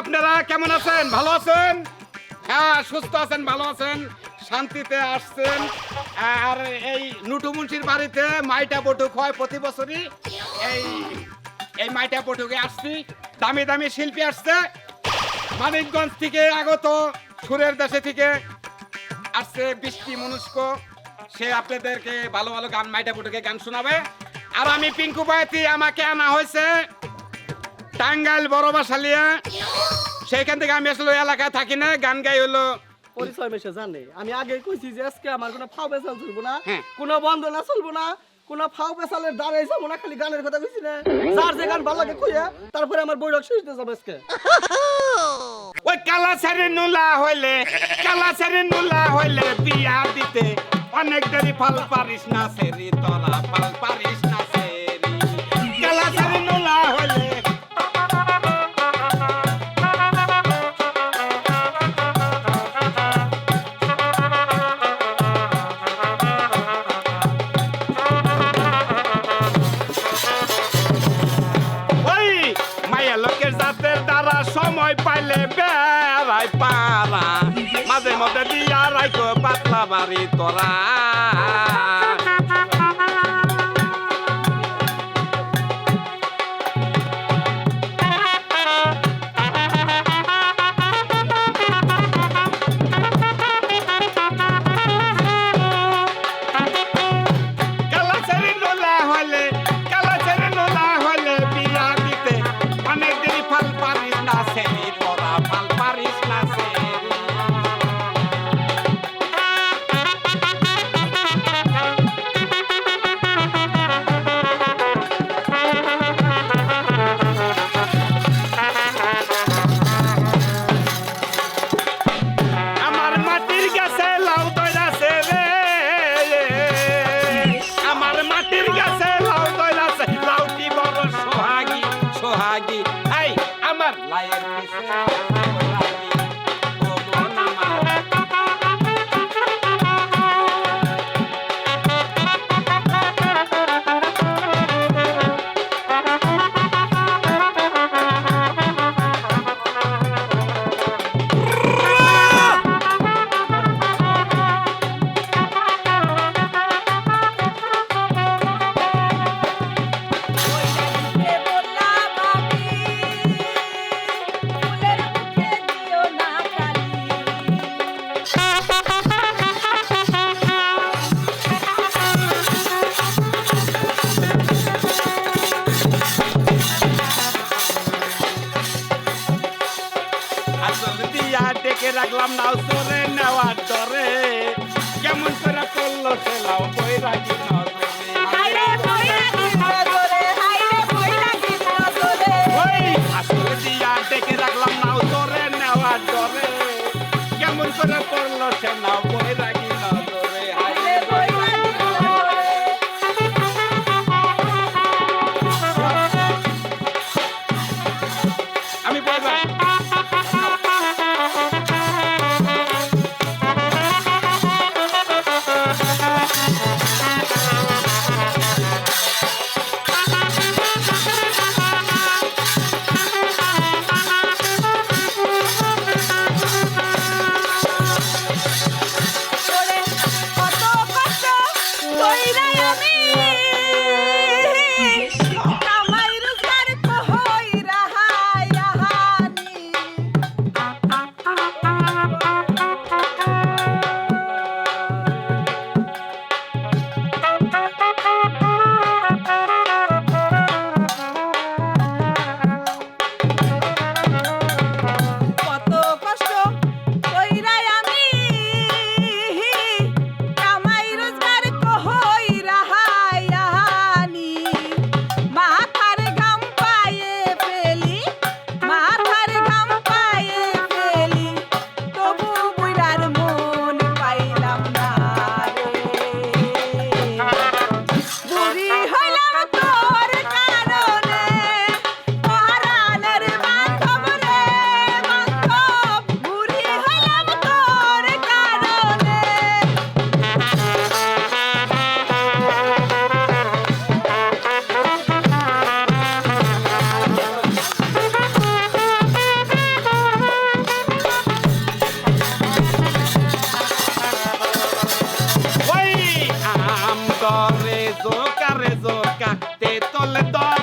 আপনারা কেমন আছেন? ভালো আছেন? হ্যাঁ সুস্থ আছেন, ভালো আছেন। শান্তিতে আসছেন। আর এই নুটু মুন্সির বাড়িতে মাইটা বটুক হয় প্রতি বছরই। এই এই মাইটা বটুকে আসছি। দামি দামি শিল্পী আসছে। মানিকগঞ্জ থেকে আগত, সুরের দেশে থেকে আসছে বৃষ্টি মনুষ্ক সে আপনাদেরকে ভালো ভালো গান, মাইটা বটুকে গান শোনাবে। আর আমি পিঙ্কু বায়তি আমাকে আনা হয়েছে টাঙ্গাইল বড় বাসালিয়া। সেইখান থেকে আমি আসলে এলাকায় থাকি না গান গাই হলো। পরিচয় মেশে জানে। আমি আগে কইছি যে আজকে আমার কোনো ফাও পেশাল চলবো না হ্যাঁ। কোনো বন্দনা চলবো না কোনো ফাও পেশালের দাঁড়াই যাব না খালি গানের কথা কইছি না। যার যে গান ভালো লাগে কইয়া তারপরে আমার বৈরক শেষ দিয়ে যাব আজকে। ওই কালা সারি নুলা হইলে কালা সারি নুলা হইলে বিয়া দিতে। অনেক দেরি ফাল পারিস না সেরি তোরা ফাল পারিস না বেড়াই পারা মাঝে মধ্যে দিয়া রাইকো পাতলা বাড়ি তোরা। সোহাগী আই আমার লাইয়ের পিছে। করে করল সে। let go